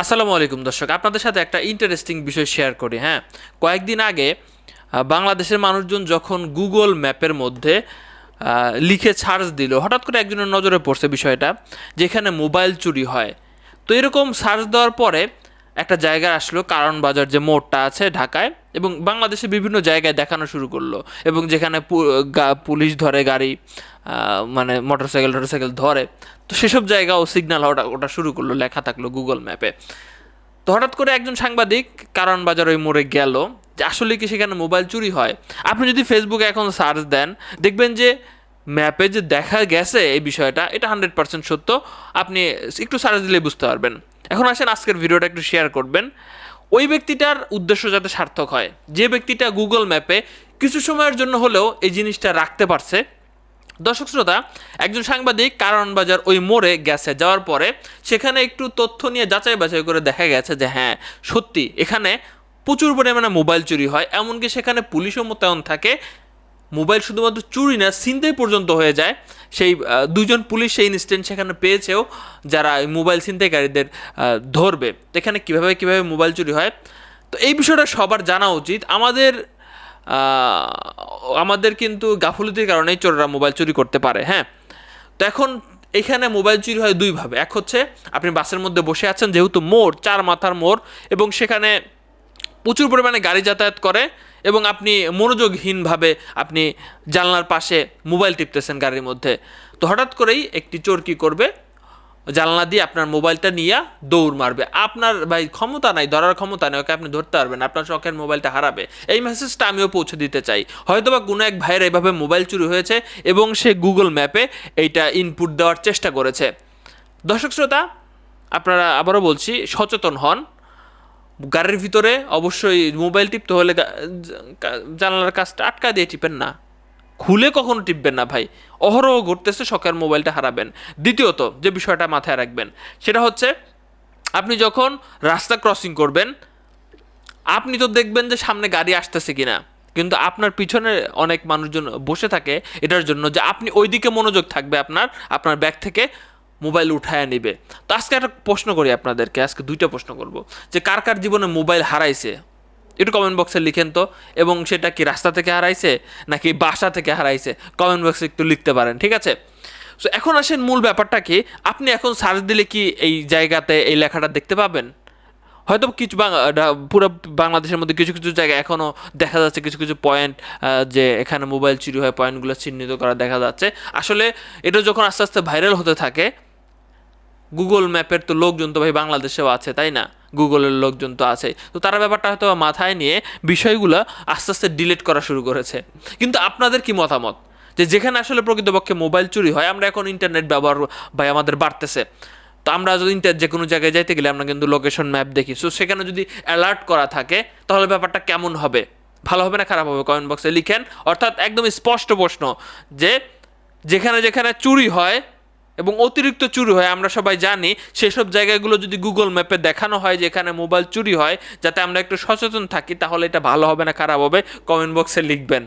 আসসালামু আলাইকুম দর্শক, আপনাদের সাথে একটা ইন্টারেস্টিং বিষয় শেয়ার করি হ্যাঁ? কয়েকদিন আগে বাংলাদেশের মানুষজন যখন গুগল ম্যাপের মধ্যে লিখে সার্চ দিল, হঠাৎ করে একজনের নজরে পড়ছে বিষয়টা, যেখানে মোবাইল চুরি হয়। তো এরকম সার্চ দেওয়ার পরে একটা জায়গা আসলো, কারণ বাজার যে মোড়টা আছে ঢাকায়, এবং বাংলাদেশে বিভিন্ন জায়গায় দেখানো শুরু করল। এবং যেখানে পুলিশ ধরে গাড়ি মানে মোটরসাইকেল, টোটরসাইকেল ধরে, তো সেসব জায়গাও সিগন্যাল ওটা ওটা শুরু করল, লেখা থাকল গুগল ম্যাপে তো হঠাৎ করে একজন সাংবাদিক কারণ বাজার ওই মোড়ে গেল, যে আসলে কি সেখানে মোবাইল চুরি হয়? আপনি যদি ফেসবুকে এখন সার্চ দেন, দেখবেন যে ম্যাপে যে দেখা গেছে এই বিষয়টা, এটা হান্ড্রেড পার্সেন্ট সত্য। আপনি একটু সার্চ দিলে বুঝতে পারবেন। এখন আসেন আজকের ভিডিওটা একটু শেয়ার করবেন। ওই ব্যক্তিটার উদ্দেশ্য যাতে সার্থক হয়। যে ব্যক্তিটা গুগল ম্যাপে কিছু সময়ের জন্য হলেও এই জিনিসটা রাখতে পারছে। দর্শক শ্রোতা, একজন সাংবাদিক কারণ বাজার ওই মোড়ে গেছে। যাওয়ার পরে সেখানে একটু তথ্য নিয়ে যাচাই বাছাই করে দেখা গেছে যে হ্যাঁ সত্যি এখানে প্রচুর পরিমাণে মোবাইল চুরি হয়। এমনকি সেখানে পুলিশও মোতায়েন থাকে। মোবাইল শুধুমাত্র চুরি না ছিনতাই পর্যন্ত হয়ে যায়। সেই দুজন পুলিশ সেই ইনস্ট্যান্ট সেখানে পেয়েছেও যারা মোবাইল ছিনতাইকারীদের ধরবে। এখানে কীভাবে কীভাবে মোবাইল চুরি হয়? তো এই বিষয়টা সবার জানা উচিত। আমাদের আমাদের কিন্তু গাফলতির কারণেই চোররা মোবাইল চুরি করতে পারে হ্যাঁ? তো এখন এখানে মোবাইল চুরি হয় দুইভাবে। এক হচ্ছে, আপনি বাসের মধ্যে বসে আছেন, যেহেতু মোড়, চার মাথার মোড়, এবং সেখানে প্রচুর পরিমাণে গাড়ি যাতায়াত করে এবং আপনি মনোযোগহীনভাবে আপনি জানলার পাশে মোবাইল টিপতেছেন গাড়ির মধ্যে। তো হঠাৎ করেই একটি চোর কী করবে? জানলা দিয়ে আপনার মোবাইলটা নিয়ে দৌড় মারবে। আপনার ভাই ক্ষমতা নাই, ধরার ক্ষমতা নেই, ওকে আপনি ধরতে পারবেন আপনার শখের মোবাইলটা হারাবে। এই মেসেজটা আমিও পৌঁছে দিতে চাই। হয়তোবা কোনো এক ভাইয়ের এইভাবে মোবাইল চুরি হয়েছে এবং সে গুগল ম্যাপে এইটা ইনপুট দেওয়ার চেষ্টা করেছে। দর্শক শ্রোতা, আপনারা আবারও বলছি, সচেতন হন। গাড়ির ভিতরে অবশ্যই মোবাইল টিপতে হলে জানালার কাজটা আটকা দিয়ে টিপেন না। খুলে কখনো টিপবেন না ভাই। অহরহ ঘুরতেছে শখের মোবাইলটা হারাবেন। দ্বিতীয়ত যে বিষয়টা মাথায় রাখবেন, সেটা হচ্ছে আপনি যখন রাস্তা ক্রসিং করবেন, আপনি তো দেখবেন যে সামনে গাড়ি আসতেছে কিনা। কিন্তু আপনার পিছনে অনেক মানুষজন বসে থাকে, এটার জন্য যে আপনি ওইদিকে মনোযোগ থাকবে আপনার আপনার ব্যাগ থেকে মোবাইল উঠায় নিবে। তো আজকে একটা প্রশ্ন করি আপনাদেরকে, আজকে দুইটা প্রশ্ন করব। যে কার কার জীবনে মোবাইল হারাইছে? একটু কমেন্ট বক্সে লিখেন তো। এবং সেটা কি রাস্তা থেকে হারাইছে, নাকি বাসা থেকে হারাইছে? কমেন্ট বক্সে একটু লিখতে পারেন, ঠিক আছে? সো এখন আসেন মূল ব্যাপারটা কি, আপনি এখন সার্চ দিলে কি এই জায়গাতে এই লেখাটা দেখতে পাবেন? হয়তো কিছু পুরো বাংলাদেশের মধ্যে কিছু কিছু জায়গায় এখনও দেখা যাচ্ছে কিছু কিছু পয়েন্ট যে এখানে মোবাইল চুরি হয় পয়েন্টগুলো চিহ্নিত করা দেখা যাচ্ছে। আসলে এটা যখন আস্তে আস্তে ভাইরাল হতে থাকে গুগল ম্যাপের তো লোকজন তো ভাই বাংলাদেশেও আছে, তাই না? গুগলের লোকজন তো আছে তো তারা ব্যাপারটা হয়তো মাথায় নিয়ে বিষয়গুলো আস্তে আস্তে ডিলিট করা শুরু করেছে। কিন্তু আপনাদের কি মতামত? যে যেখানে আসলে প্রকৃতপক্ষে মোবাইল চুরি হয়, আমরা এখন ইন্টারনেট ব্যবহার ভাই আমাদের বাড়তেছে। তো আমরা যদি যে কোনো জায়গায় যাইতে গেলে আমরা কিন্তু লোকেশন ম্যাপ দেখি। সো সেখানে যদি অ্যালার্ট করা থাকে, তাহলে ব্যাপারটা কেমন হবে? ভালো হবে না খারাপ হবে? কমেন্ট বক্সে লিখেন। অর্থাৎ একদম স্পষ্ট প্রশ্ন যে যেখানে যেখানে চুরি হয় এবং অতিরিক্ত চুরি হয়, আমরা সবাই জানি। সেসব জায়গাগুলো যদি গুগল ম্যাপে দেখানো হয় যে এখানে মোবাইল চুরি হয়, যাতে আমরা একটু সচেতন থাকি, তাহলে এটা ভালো হবে না, খারাপ হবে কমেন্ট বক্সে লিখবেন।